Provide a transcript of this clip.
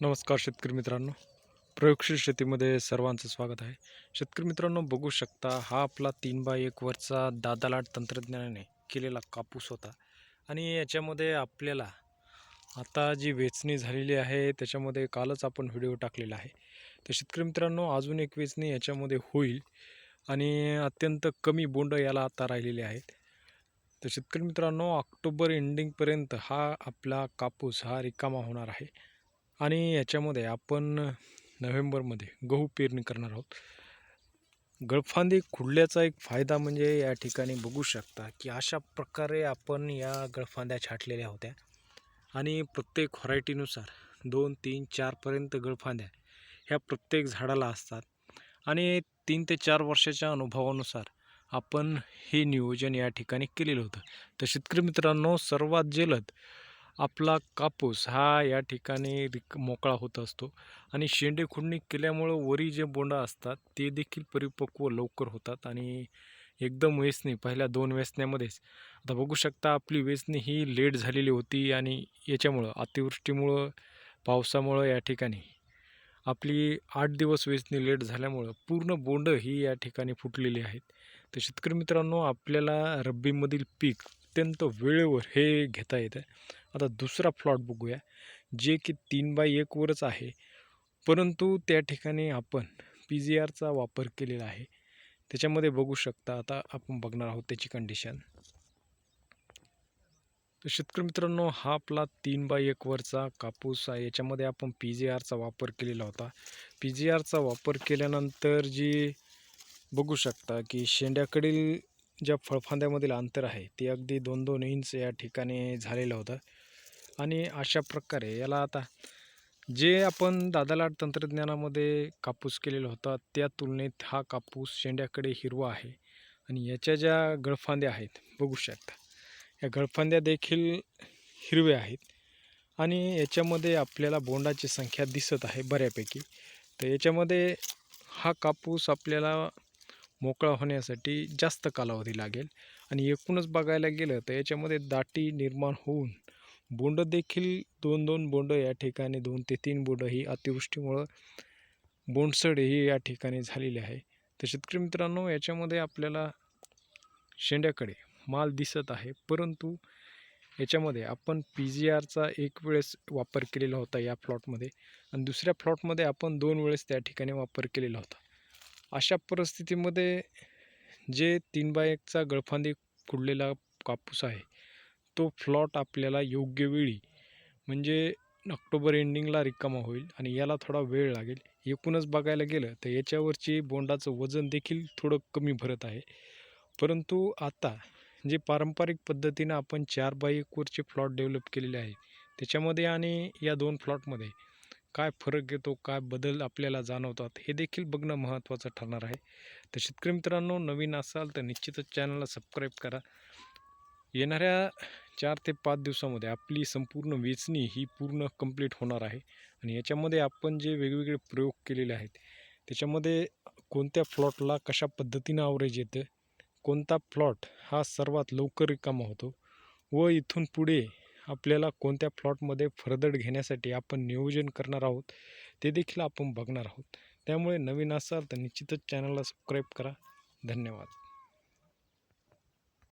नमस्कार शेतकरी मित्रांनो. प्रयोगशील शेतीमध्ये सर्वांचं स्वागत आहे. शेतकरी मित्रांनो बघू शकता हा आपला तीन बाय एक वरचा दादालाट तंत्रज्ञानाने केलेला कापूस होता. आणि याच्यामध्ये आपल्याला आता जी वेचणी झालेली आहे त्याच्यामध्ये कालच आपण व्हिडिओ टाकलेला आहे. तर शेतकरी मित्रांनो अजून एक वेचणी याच्यामध्ये होईल आणि अत्यंत कमी बोंड याला आता राहिलेले आहेत. तर शेतकरी मित्रांनो ऑक्टोबर एंडिंगपर्यंत हा आपला कापूस हा रिकामा होणार आहे. आणि याच्यामध्ये आपण नोव्हेंबरमध्ये गहू पेरणी करणार आहोत. गळफांदी खुडल्याचा एक फायदा म्हणजे या ठिकाणी बघू शकता की अशा प्रकारे आपण या गळफांद्या छाटलेल्या होत्या. आणि प्रत्येक व्हरायटीनुसार दोन तीन चारपर्यंत गळफांद्या ह्या प्रत्येक झाडाला असतात. आणि तीन ते चार वर्षाच्या अनुभवानुसार आपण हे नियोजन या ठिकाणी केलेलं होतं. तर शेतकरी मित्रांनो सर्वात जलद आपला कापूस हा या ठिकाणी रिक मोकळा होत असतो आणि शेंडे खुडणी केल्यामुळं वरी जे बोंडं असतात ते देखील परिपक्व लवकर होतात आणि एकदम वेचणी पहिल्या दोन वेचण्यामध्येच आता बघू शकता आपली वेचणी ही लेट झालेली होती आणि याच्यामुळं अतिवृष्टीमुळं पावसामुळं या ठिकाणी. आपली आठ दिवस वेचणी लेट झाल्यामुळं पूर्ण बोंडं ही या ठिकाणी फुटलेली आहेत. तर शेतकरी मित्रांनो आपल्याला रब्बीमधील पीक अत्यंत वेळेवर हे घेता येतं. आता दुसरा प्लॉट बघूया जे की तीन बाय एकवरच आहे. परंतु त्या ठिकाणी आपण पी जी आरचा वापर केलेला आहे. त्याच्यामध्ये बघू शकता आता आपण बघणार आहोत त्याची कंडिशन तर शेतकरी मित्रांनो हा आपला तीन बाय एकवरचा कापूस आहे. याच्यामध्ये आपण पी जी आरचा वापर केलेला होता. पी जी आरचा वापर केल्यानंतर जी बघू शकता की शेंड्याकडील ज्या फळफांद्यामधील अंतर आहे ते अगदी दोन दोन इंच या ठिकाणी झालेलं होतं. आणि अशा प्रकारे याला आता जे आपण दादालाड तंत्रज्ञानामध्ये कापूस केलेला होता त्या तुलनेत हा कापूस शेंड्याकडे हिरवा आहे आणि याच्या ज्या गळफांद्या आहेत बघू शकता. या गळफांद्या देखील हिरव्या आहेत आणि याच्यामध्ये आपल्याला बोंडाची संख्या दिसत आहे बऱ्यापैकी. तर याच्यामध्ये हा कापूस आपल्याला मोकळा होण्यासाठी जास्त कालावधी लागेल आणि एकूणच बघायला गेलं तर याच्यामध्ये दाटी निर्माण होऊन बोंड देखील दोन दोन बोंड या ठिकाणी दोन ते तीन बोंड ही अतिवृष्टीमुळं बोंडसड ही या ठिकाणी झालेली आहे. तर शेतकरी मित्रांनो याच्यामध्ये आपल्याला शेंड्याकडे माल दिसत आहे परंतु याच्यामध्ये आपण पी जी आरचा एक वेळेस वापर केलेला होता या प्लॉटमध्ये आणि दुसऱ्या प्लॉटमध्ये आपण दोन वेळेस त्या ठिकाणी वापर केलेला होता. अशा परिस्थितीमध्ये जे तीन बाय एकचा गळफांदी कुडलेला कापूस आहे तो फ्लॉट आपल्याला योग्य वेळी म्हणजे ऑक्टोबर एंडिंगला रिकामा होईल आणि याला थोडा वेळ लागेल. एकूणच बघायला गेलं तर याच्यावरची बोंडाचं वजन देखील थोडं कमी भरत आहे. परंतु आता जे पारंपरिक पद्धतीनं आपण चार बाय एकवरचे फ्लॉट डेव्हलप केलेले आहे त्याच्यामध्ये आणि या दोन फ्लॉटमध्ये काय फरक येतो काय बदल आपल्याला जाणवतात हे देखील बघणं महत्त्वाचं ठरणार आहे. तर शेतकरी मित्रांनो नवीन असाल तर निश्चितच चॅनलला सबस्क्राईब करा. येणाऱ्या चार ते पाच दिवसामध्ये आपली संपूर्ण वेचणी ही पूर्ण कंप्लीट होणार आहे. आणि याच्यामध्ये आपण जे वेगवेगळे प्रयोग केलेले आहेत त्याच्यामध्ये कोणत्या फ्लॉटला कशा पद्धतीनं आवरेज येतं कोणता प्लॉट हा सर्वात लवकर रिकामा होतो व इथून पुढे आपल्याला कोणत्या प्लॉटमध्ये फरदड घेण्यासाठी आपण नियोजन करणार आहोत ते देखील आपण बघणार आहोत. त्यामुळे नवीन असाल तर निश्चितच चॅनलला सबस्क्राईब करा. धन्यवाद.